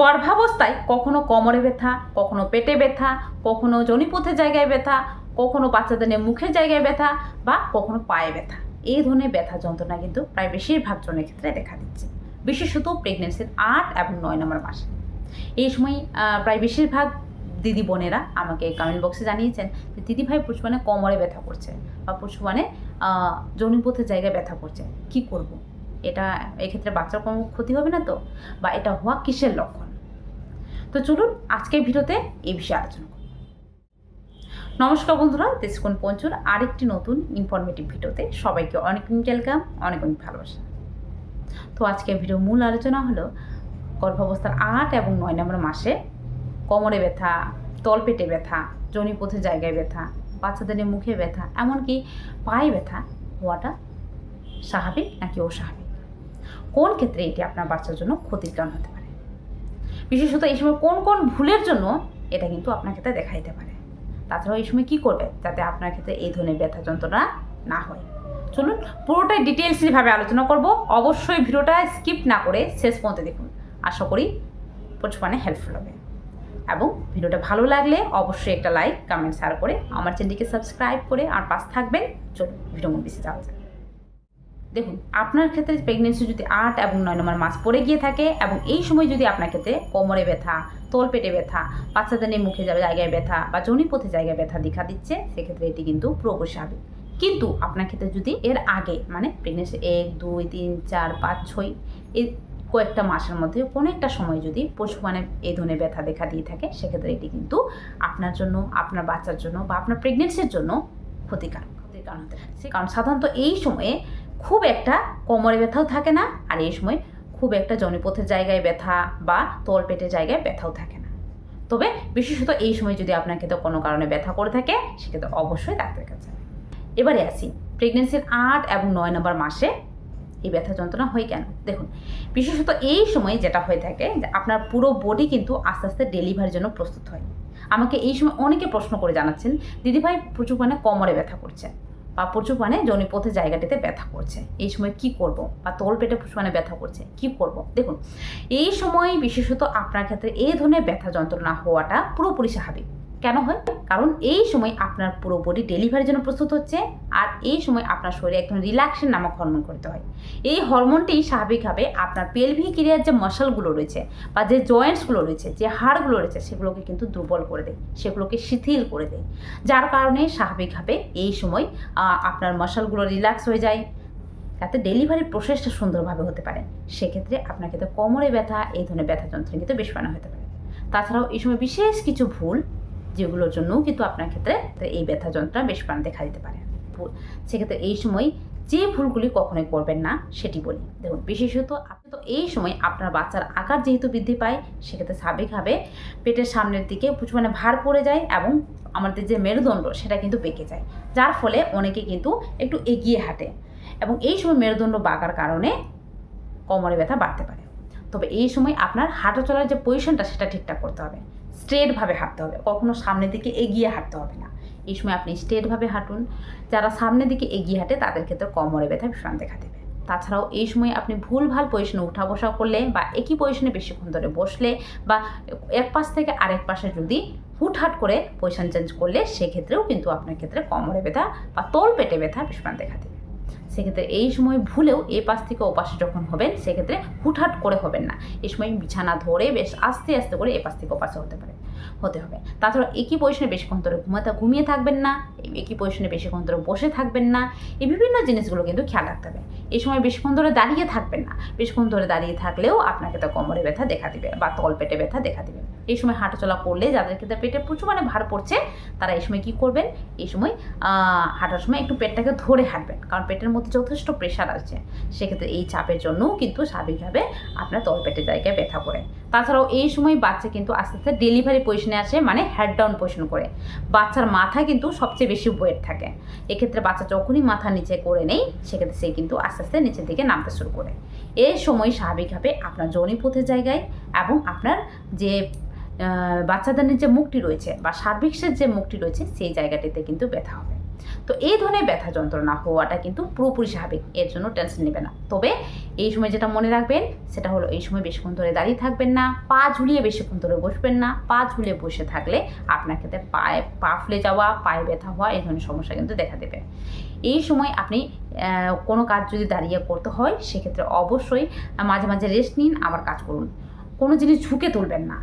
গর্ভাবস্থায় কখনো কোমরে ব্যথা, কখনো পেটে ব্যথা, কখনো জনিপথের জায়গায় ব্যথা, কখনো বাচ্চাদের মুখের জায়গায় ব্যথা বা কখনো পায়ে ব্যথা। এই ধরনের ব্যথা যন্ত্রণা কিন্তু প্রায় বেশিরভাগ জনের ক্ষেত্রে দেখা দিচ্ছে। বিশেষত প্রেগনেন্সির আট এবং নয় নম্বর মাসে। এই সময় প্রায় বেশিরভাগ দিদি বোনেরা আমাকে কমেন্ট বক্সে জানিয়েছেন যে, দিদি ভাই মানে কোমরে ব্যথা করছে বা মানে জনিপথের জায়গায় ব্যথা করছে, কি করব। এটা এক্ষেত্রে বাচ্চার কোনো ক্ষতি হবে না তো? বা এটা হওয়া কিসের লক্ষণ? তো চলুন আজকের ভিডিওতে এই বিষয়ে আলোচনা করব নমস্কার বন্ধুরা দেশকোন পঞ্চুর আরেকটি নতুন ইনফরমেটিভ ভিডিওতে সবাইকে অনেক ওয়েলকাম অনেক অনেক ভালোবাসা। তো আজকের ভিডিও মূল আলোচনা হলো, গর্ভাবস্থার আট এবং নয় নম্বর মাসে কোমরে ব্যথা, তলপেটে ব্যথা জনিপথের জায়গায় ব্যথা, বাচ্চাদের মুখে ব্যথা, এমনকি পায়ে ব্যথা হওয়াটা স্বাভাবিক নাকি অস্বাভাবিক? কোন ক্ষেত্রে এটি আপনার বাচ্চার জন্য ক্ষতির কারণ হতে পারে? বিশেষত এই সময় কোন কোন ভুলের জন্য এটা কিন্তু আপনার ক্ষেত্রে দেখা দিতে পারে। তাছাড়াও এই সময় কী করবে যাতে আপনার ক্ষেত্রে এই ধরনের ব্যথা যন্ত্রণা না হয়? চলুন পুরোটাই ডিটেলসলিভাবে আলোচনা করব। অবশ্যই ভিডিওটা স্কিপ না করে শেষ পর্যন্ত দেখুন। আশা করি প্রচুর মানে হেল্পফুল হবে। এবং ভিডিওটা ভালো লাগলে অবশ্যই একটা লাইক কমেন্ট শেয়ার করে আমার চ্যানেলটিকে সাবস্ক্রাইব করে আর পাশ থাকবেন। চলুন ভিডিও বেশি যাওয়া যাক। দেখুন, আপনার ক্ষেত্রে প্রেগনেন্সি যদি আট এবং নয় নম্বর মাস পড়ে গিয়ে থাকে এবং এই সময় যদি আপনার ক্ষেত্রে কোমরে ব্যথা, তোল পেটে ব্যথা, বাচ্চাদের নিয়ে মুখে যাবে জায়গায় ব্যথা বা জনিপথে জায়গায় ব্যথা দেখা দিচ্ছে, সেক্ষেত্রে এটি কিন্তু স্বাভাবিক। কিন্তু আপনার ক্ষেত্রে যদি এর আগে মানে প্রেগনেন্সি এক, দুই, তিন, চার, পাঁচ, ছয়, এই কয়েকটা মাসের মধ্যে কোনো একটা সময় যদি পশু মানে এই ধরনের ব্যথা দেখা দিয়ে থাকে, সেক্ষেত্রে এটি কিন্তু আপনার জন্য, আপনার বাচ্চার জন্য বা আপনার প্রেগনেন্সির জন্য ক্ষতিকারক। ক্ষতির কারণ হতে সে কারণ সাধারণত এই সময়ে খুব একটা কোমরে ব্যথাও থাকে না, আর এই সময় খুব একটা জনিপথের জায়গায় ব্যথা বা তল পেটের জায়গায় ব্যথাও থাকে না। তবে বিশেষত এই সময় যদি আপনার ক্ষেত্রে কোনো কারণে ব্যথা করে থাকে, সেক্ষেত্রে অবশ্যই ডাক্তারের কাছে এবারে আসি প্রেগনেন্সির আট এবং নয় নম্বর মাসে এই ব্যথা যন্ত্রণা হয় কেন? দেখুন, বিশেষত এই সময় যেটা হয়ে থাকে যে আপনার পুরো বডি কিন্তু আস্তে আস্তে ডেলিভারির জন্য প্রস্তুত হয়। আমাকে এই সময় অনেকে প্রশ্ন করে জানাচ্ছেন, দিদিভাই, প্রচুর মানে কোমরে ব্যথা করছে। প্রচুর মানে যৌনিপথের জায়গাটিতে ব্যথা করছে। এই সময় কি করব? বা তোল পেটে মানে ব্যথা করছে, কি করব? দেখুন, এই সময় বিশেষত আপনার ক্ষেত্রে এই ধরনের ব্যথা যন্ত্রণা হওয়াটা পুরোপুরি স্বাভাবিক। কেন হয়? কারণ এই সময় আপনার পুরো বডি ডেলিভারির জন্য প্রস্তুত হচ্ছে আর এই সময় আপনার শরীরে একদম রিল্যাক্সের নামক হরমোন করতে হয়। এই হরমোনটি স্বাভাবিকভাবে আপনার পেলভিক এরিয়ার যে মাসলগুলো রয়েছে বা যে জয়েন্টসগুলো রয়েছে, যে হাড়গুলো রয়েছে, সেগুলোকে কিন্তু দুর্বল করে দেয়, সেগুলোকে শিথিল করে দেয়। যার কারণে স্বাভাবিকভাবে এই সময় আপনার মাসলগুলো রিল্যাক্স হয়ে যায়। যাতে ডেলিভারির প্রসেসটা সুন্দরভাবে হতে পারে। সেক্ষেত্রে আপনার ক্ষেত্রে কোমরে ব্যথা, এই ধরনের ব্যথা যন্ত্রণা কিন্তু বেশ বানা হতে পারে। তাছাড়াও এই সময় বিশেষ কিছু ভুল যেগুলোর জন্যও কিন্তু আপনার ক্ষেত্রে এই ব্যথা যন্ত্রণা বেশ প্রাণ দেখা দিতে পারে সেক্ষেত্রে এই সময় যে ভুলগুলি কখনোই করবেন না, সেটি বলি। দেখুন, বিশেষত আপনি তো এই সময় আপনার বাচ্চার আকার যেহেতু বৃদ্ধি পায়, সেক্ষেত্রে স্বাভাবিকভাবে পেটের সামনের দিকে মানে ভার পড়ে যায় এবং আমাদের যে মেরুদণ্ড, সেটা কিন্তু বেঁকে যায়। যার ফলে অনেকে কিন্তু একটু এগিয়ে হাঁটে এবং এই সময় মেরুদণ্ড বাঁকার কারণে কোমরে ব্যথা বাড়তে পারে। তবে এই সময় আপনার হাঁটা চলার যে পজিশনটা সেটা ঠিকঠাক করতে হবে। স্ট্রেটভাবে হাঁটতে হবে। কখনো সামনের দিকে এগিয়ে হাঁটতে হবে না। এই সময় আপনি স্ট্রেটভাবে হাঁটুন। যারা সামনের দিকে এগিয়ে হাঁটে, তাদের ক্ষেত্রে কোমরে ব্যথা ভীষণ দেখা দেবে। তাছাড়াও এই সময় আপনি ভুলভাল পজিশনে উঠা বসা করলে বা একই পজিশনে বেশিক্ষণ ধরে বসলে বা এক পাশ থেকে আরেক পাশে যদি হুটহাট করে পজিশন চেঞ্জ করলে, সেক্ষেত্রেও কিন্তু আপনার ক্ষেত্রে কোমরে ব্যথা বা তোল পেটে ব্যথা ভীষণ দেখা দেবে। সেক্ষেত্রে এই সময় ভুলেও এ পাশ থেকে ও পাশে যখন হবেন, সেক্ষেত্রে হুটহাট করে হবেন না। এই সময় বিছানা ধরে বেশ আস্তে আস্তে করে এ পাশ থেকে ও পাশে হতে পারে। হতে হবে। তাছাড়া একই পজিশনে বেশিক্ষণ ধরে ঘুমাতে ঘুমিয়ে থাকবেন না, একই পজিশনে বেশিক্ষণ ধরে বসে থাকবেন না। এই বিভিন্ন জিনিসগুলো কিন্তু খেয়াল রাখতে হবে। এই সময় বেশিক্ষণ ধরে দাঁড়িয়ে থাকবেন না। বেশিক্ষণ ধরে দাঁড়িয়ে থাকলেও আপনাকে তো কোমরে ব্যথা দেখা দিবে বা তল পেটে ব্যথা দেখা দিবে। এই সময় হাঁটাচলা করলে যাদের ক্ষেত্রে পেটে প্রচুর মানে ভার পড়ছে, তারা এই সময় কি করবেন? এই সময় হাঁটার সময় একটু পেটটাকে ধরে হাঁটবেন। কারণ পেটের মধ্যে যথেষ্ট প্রেশার আছে। সেক্ষেত্রে এই চাপের জন্যও কিন্তু স্বাভাবিকভাবে আপনার তল পেটের জায়গায় ব্যথা করে। তাছাড়াও এই সময় বাচ্চা কিন্তু আস্তে আস্তে ডেলিভারি পজিশনে আসে মানে হেড ডাউন পজিশন করে। বাচ্চার মাথা কিন্তু সবচেয়ে বেশি ওয়েট থাকে। এক্ষেত্রে বাচ্চা যখনই মাথা নিচে করে নেই, সেক্ষেত্রে সে কিন্তু আস্তে আস্তে নিচের দিকে নামতে শুরু করে। এই সময় স্বাভাবিকভাবে আপনার জনিপথের জায়গায় এবং আপনার যে বাচ্চাদের যে মুখটি রয়েছে বা সার্ভিক্সের যে মুখটি রয়েছে, সেই জায়গাটিতে কিন্তু ব্যথা হবে। তো এই ধরনের ব্যথা যন্ত্রণা হওয়াটা কিন্তু পুরোপুরি স্বাভাবিক, এর জন্য টেনশন নেবে না। তবে এই সময় যেটা মনে রাখবেন, সেটা হলো এই সময় বেশিক্ষণ ধরে দাঁড়িয়ে থাকবেন না, পা ঝুলিয়ে বেশিক্ষণ ধরে বসবেন না, পা ঝুলিয়ে বসে থাকলে আপনার ক্ষেত্রে পায়ে, পা ফুলে যাওয়া, পায়ে ব্যথা হওয়া, এই ধরনের সমস্যা কিন্তু দেখা দেবে। এই সময় আপনি কোনো কাজ যদি দাঁড়িয়ে করতে হয়, সেক্ষেত্রে অবশ্যই মাঝে মাঝে রেস্ট নিন, আবার কাজ করুন। কোনো জিনিস ঝুঁকে তুলবেন না।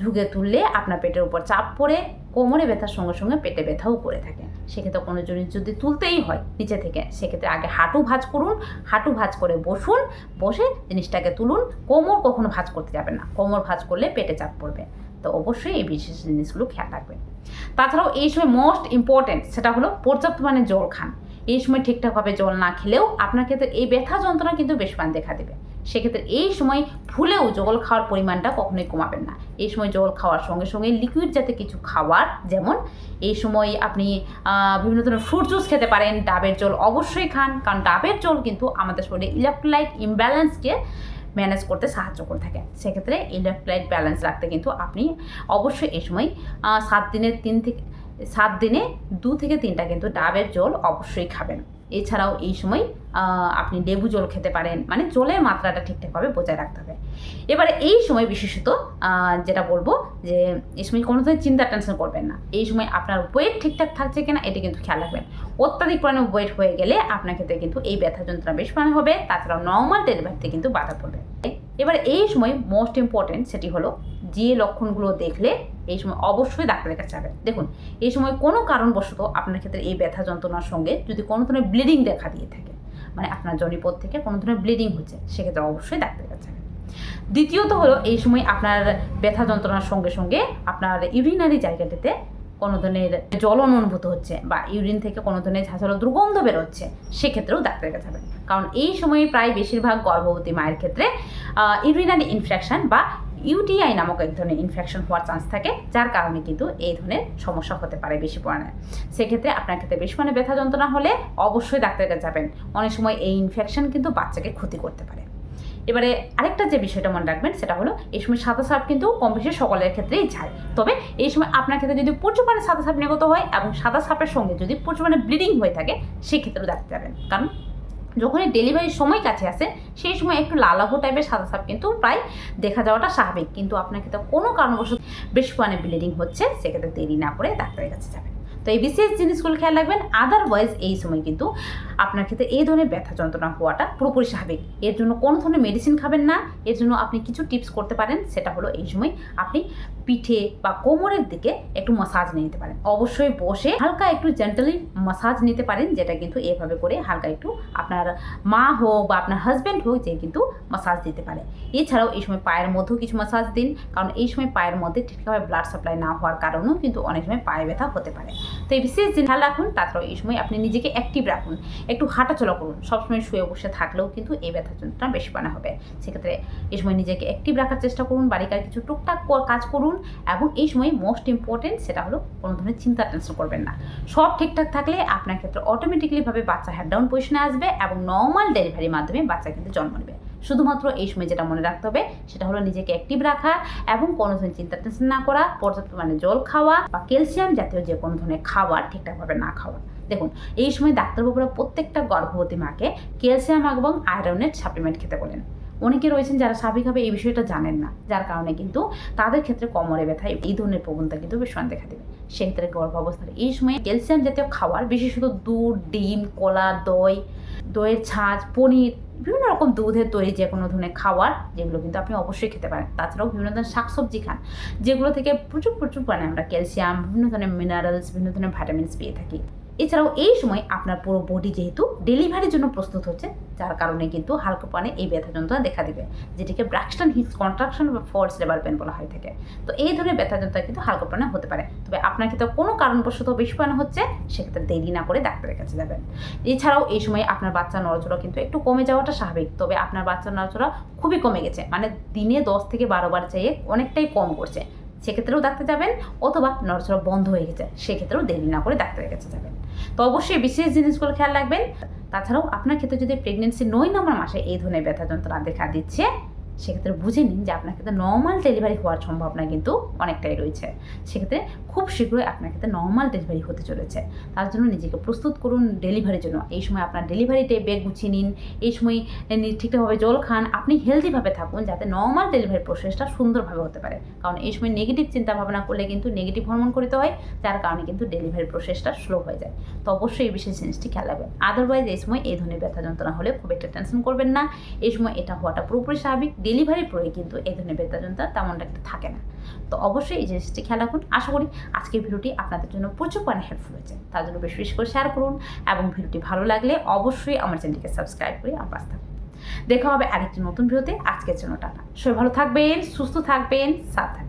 ঝুঁকে তুললে আপনার পেটের উপর চাপ পড়ে কোমরে ব্যথার সঙ্গে সঙ্গে পেটে ব্যথাও করে থাকে। সেক্ষেত্রে কোনো জিনিস যদি তুলতেই হয় নিচে থেকে, সেক্ষেত্রে আগে হাঁটু ভাঁজ করুন, হাঁটু ভাঁজ করে বসুন, বসে জিনিসটাকে তুলুন, কোমর কখনো ভাঁজ করতে যাবেন না। কোমর ভাঁজ করলে পেটে চাপ পড়বে। তো অবশ্যই এই বিশেষ জিনিসগুলো খেয়াল রাখবেন। তাছাড়াও এই সময় মোস্ট ইম্পর্ট্যান্ট সেটা হলো পর্যাপ্ত মানে জল খান। এই সময় ঠিকঠাকভাবে জল না খেলেও আপনার ক্ষেত্রে এই ব্যথা যন্ত্রণা কিন্তু বেশ মান দেখা দেবে সেক্ষেত্রে এই সময় ভুলেও জল খাওয়ার পরিমাণটা কখনোই কমাবেন না। এই সময় জল খাওয়ার সঙ্গে সঙ্গে লিকুইড জাতীয় কিছু খাওয়ার, যেমন এই সময় আপনি বিভিন্ন ধরনের ফ্রুট জুস খেতে পারেন, ডাবের জল অবশ্যই খান, কারণ ডাবের জল কিন্তু আমাদের শরীরে ইলেকট্রোলাইট ইমব্যালেন্সকে ম্যানেজ করতে সাহায্য করে থাকে। সেক্ষেত্রে ইলেকট্রোলাইট ব্যালেন্স রাখতে কিন্তু আপনি অবশ্যই এই সময় সাত দিনের তিন থেকে, সাত দিনে দু থেকে তিনটা কিন্তু ডাবের জল অবশ্যই খাবেন। এছাড়াও এই সময় আপনি লেবু জল খেতে পারেন। মানে জলের মাত্রাটা ঠিকঠাকভাবে বজায় রাখতে হবে। এবারে এই সময় বিশেষত যেটা বলব যে, এই সময় কোনো ধরনের চিন্তা টেনশন করবেন না। এই সময় আপনার ওয়েট ঠিকঠাক থাকছে কিনা, এটা কিন্তু খেয়াল রাখবেন। অত্যাধিক পরিমাণে ওয়েট হয়ে গেলে আপনার ক্ষেত্রে কিন্তু এই ব্যথা যন্ত্রণা বেশ মানে হবে। তাছাড়াও নর্মাল ডেলিভারিতে কিন্তু বাধা পড়বে। এবার এই সময় মোস্ট ইম্পর্টেন্ট সেটি হলো যে লক্ষণগুলো দেখলে এই সময় অবশ্যই ডাক্তারের কাছে যাবেন। দেখুন, এই সময় কোনো কারণবশত আপনার ক্ষেত্রে এই ব্যথা যন্ত্রণার সঙ্গে যদি কোনো ধরনের ব্লিডিং দেখা দিয়ে থাকে মানে আপনার জনিপদ থেকে কোনো ধরনের ব্লিডিং হচ্ছে, সেক্ষেত্রে অবশ্যই ডাক্তারের কাছে যাবেন। দ্বিতীয়ত হলো, এই সময় আপনার ব্যথা যন্ত্রণার সঙ্গে সঙ্গে আপনার ইউরিনারি জায়গাটাতে কোনো ধরনের জ্বলন অনুভূত হচ্ছে বা ইউরিন থেকে কোনো ধরনের ঝাঁঝালো দুর্গন্ধ বেরোচ্ছে, সেক্ষেত্রেও ডাক্তারের কাছে যাবেন। কারণ এই সময়ে প্রায় বেশিরভাগ গর্ভবতী মায়ের ক্ষেত্রে ইউরিনারি ইনফেকশন বা ইউটিআই নামক এক ধরনের ইনফেকশন হওয়ার চান্স থাকে, যার কারণে কিন্তু এই ধরনের সমস্যা হতে পারে বেশি পরিমাণে সেক্ষেত্রে আপনার ক্ষেত্রে বেশি পরিমাণে ব্যথা যন্ত্রণা হলে অবশ্যই ডাক্তারের কাছে যাবেন। অনেক সময় এই ইনফেকশন কিন্তু বাচ্চাকে ক্ষতি করতে পারে। এবারে আরেকটা যে বিষয়টা মনে রাখবেন, সেটা হলো এই সময় সাদা সাপ কিন্তু কম বেশি সকলের ক্ষেত্রেই যায়। তবে এই সময় আপনার ক্ষেত্রে যদি প্রচুর পরিমাণে সাদা সাপ নির্গত হয় এবং সাদা সাপের সঙ্গে যদি প্রচুর পরিমাণে ব্লিডিং হয়ে থাকে, সেক্ষেত্রেও ডাক্তার যাবেন কারণ যখনই ডেলিভারির সময় কাছে আসে, সেই সময় একটু লালাভো টাইপের সাদা সাপ কিন্তু প্রায় দেখা যাওয়াটা স্বাভাবিক। কিন্তু আপনার ক্ষেত্রে কোনো কারণবশত বেশ পরিমাণে ব্লিডিং হচ্ছে, সেক্ষেত্রে দেরি না করে ডাক্তারের কাছে যাবেন। তো এই বিশেষ জিনিসগুলো খেয়াল রাখবেন আদারওয়াইজ এই সময় কিন্তু আপনার ক্ষেত্রে এই ধরনের ব্যথা যন্ত্রণা হওয়াটা পুরোপুরি স্বাভাবিক। এর জন্য কোনো ধরনের মেডিসিন খাবেন না, এর জন্য আপনি কিছু টিপস করতে পারেন, সেটা হলো এই সময় আপনি পিঠে বা কোমরের দিকে একটু মাসাজ নিয়ে নিতে পারেন। অবশ্যই বসে হালকা একটু জেন্টালি মাসাজ নিতে পারেন, যেটা কিন্তু এভাবে করে হালকা একটু আপনার মা হোক বা আপনার হাজব্যান্ড হোক, যে কিন্তু মাসাজ দিতে পারে। এছাড়াও এই সময় পায়ের মধ্যেও কিছু মাসাজ দিন, কারণ এই সময় পায়ের মধ্যে ঠিকভাবে ব্লাড সাপ্লাই না হওয়ার কারণেও কিন্তু অনেক সময় পায়ে ব্যথা হতে পারে। তো এই বিশেষ জিনিস খেয়াল রাখুন, তাছাড়াও এই সময় আপনি নিজেকে অ্যাক্টিভ রাখুন। একটু হাঁটাচলা করুন। সবসময় শুয়ে বসে থাকলেও কিন্তু এই ব্যথা যন্ত্রণা বেশি বানা হবে। সেক্ষেত্রে এই সময় নিজেকে অ্যাক্টিভ রাখার চেষ্টা করুন, বাড়িকার কিছু টুকটাক কাজ করুন এবং এই সময় মোস্ট ইম্পর্টেন্ট সেটা হলো কোনো ধরনের চিন্তা টেনশন করবেন না। সব ঠিকঠাক থাকলে আপনার ক্ষেত্রে অটোমেটিক্যালিভাবে বাচ্চা হেড ডাউন পজিশনে আসবে এবং নর্মাল ডেলিভারির মাধ্যমে বাচ্চা কিন্তু জন্ম নেবে। শুধুমাত্র এই সময় যেটা মনে রাখতে হবে, সেটা হলো নিজেকে অ্যাক্টিভ রাখা এবং কোনো ধরনের চিন্তা টেনশন না করা, পর্যাপ্ত মানে জল খাওয়া বা ক্যালসিয়াম জাতীয় যে কোনো ধরনের খাবার ঠিকঠাকভাবে না খাওয়া। দেখুন, এই সময় ডাক্তারবাবুরা প্রত্যেকটা গর্ভবতী মাকে ক্যালসিয়াম এবং আয়রনের সাপ্লিমেন্ট খেতে বলেন। অনেকে রয়েছেন যারা স্বাভাবিকভাবে এই বিষয়টা জানেন না, যার কারণে কিন্তু তাদের ক্ষেত্রে কোমরে ব্যথা, এই ধরনের প্রবণতা কিন্তু সময় দেখা দেবে। সেক্ষেত্রে গর্ভাবস্থার এই সময় ক্যালসিয়াম জাতীয় খাবার, বিশেষত দুধ, ডিম, কলা, দই দইয়ের ছাঁচ, পনির, বিভিন্ন রকম দুধের তৈরি যে কোনো ধরনের খাওয়ার যেগুলো কিন্তু আপনি অবশ্যই খেতে পারেন। তাছাড়াও বিভিন্ন ধরনের শাকসবজি খান, যেগুলো থেকে প্রচুর প্রচুর পরিমাণে আমরা ক্যালসিয়াম, বিভিন্ন ধরনের মিনারেলস বিভিন্ন ধরনের ভাইটামিনস পেয়ে থাকি। এছাড়াও এই সময় আপনার পুরো বডি যেহেতু ডেলিভারির জন্য প্রস্তুত হচ্ছে, যার কারণে কিন্তু হালকা পানে এই ব্যথা যন্ত্রণা দেখা দিবে, যেটিকে ব্র্যাকস্টন হিস কন্ট্রাকশন বা ফলস লেবার পেন বলা হয়ে থাকে। তো এই ধরনের ব্যথা যন্ত্রণা কিন্তু হালকা পানে হতে পারে। তবে আপনার ক্ষেত্রে কোনো কারণবশত বেশি পানে হচ্ছে, সেক্ষেত্রে দেরি না করে ডাক্তারের কাছে যাবেন। এছাড়াও এই সময় আপনার বাচ্চা নড়াচড়া কিন্তু একটু কমে যাওয়াটা স্বাভাবিক, তবে আপনার বাচ্চার নড়াচড়া খুবই কমে গেছে মানে দিনে দশ থেকে বারো বার চাইয়ে অনেকটাই কম করছে। সেক্ষেত্রেও ডাক্তার যাবেন অথবা নড়াচড়া বন্ধ হয়ে গেছে, সেক্ষেত্রেও দেরি না করে ডাক্তারের কাছে যাবেন। তো অবশ্যই বিশেষ জিনিসগুলো খেয়াল রাখবেন। তাছাড়াও আপনার ক্ষেত্রে যদি প্রেগনেন্সি নয় নম্বর মাসে এই ধরনের ব্যথা যন্ত্রণা দেখা দিচ্ছে সেক্ষেত্রে বুঝে নিন যে আপনার ক্ষেত্রে নর্মাল ডেলিভারি হওয়ার সম্ভাবনা কিন্তু অনেকটাই রয়েছে। সেক্ষেত্রে খুব শীঘ্রই আপনার ক্ষেত্রে নর্মাল ডেলিভারি হতে চলেছে। তার জন্য নিজেকে প্রস্তুত করুন ডেলিভারির জন্য। এই সময় আপনার ডেলিভারিতে ব্যাগ গুছিয়ে নিন, এই সময় ঠিকঠাকভাবে জল খান, আপনি হেলদিভাবে থাকুন যাতে নর্মাল ডেলিভারি প্রসেসটা সুন্দরভাবে হতে পারে। কারণ এই সময় নেগেটিভ চিন্তা ভাবনা করলে কিন্তু নেগেটিভ হরমোন করিতে হয়, যার কারণে কিন্তু ডেলিভারি প্রসেসটা স্লো হয়ে যায়। তো অবশ্যই এই বিশেষ জিনিসটি খেয়াল রাখবেন। আদারওয়াইজ এই সময় এই ধরনের ব্যথা যন্ত্রণা হলে খুব একটা টেনশন করবেন না। এই সময় এটা হওয়াটা পুরোপুরি স্বাভাবিক। ডেলিভারির পরে কিন্তু এই ধরনের বেতাজনতা তেমনটা একটা থাকে না। তো অবশ্যই এই জিনিসটি খেয়াল রাখুন। আশা করি আজকের ভিডিওটি আপনাদের জন্য প্রচুর পরিমাণে হেল্পফুল হয়েছে। তার জন্য বেশি বেশি করে শেয়ার করুন এবং ভিডিওটি ভালো লাগলে অবশ্যই আমার চ্যানেলটিকে সাবস্ক্রাইব করে আমার থাকুন। দেখা হবে আরেকটি নতুন ভিডিওতে। আজকের জন্য টাটা। সবাই ভালো থাকবেন, সুস্থ থাকবেন সাথে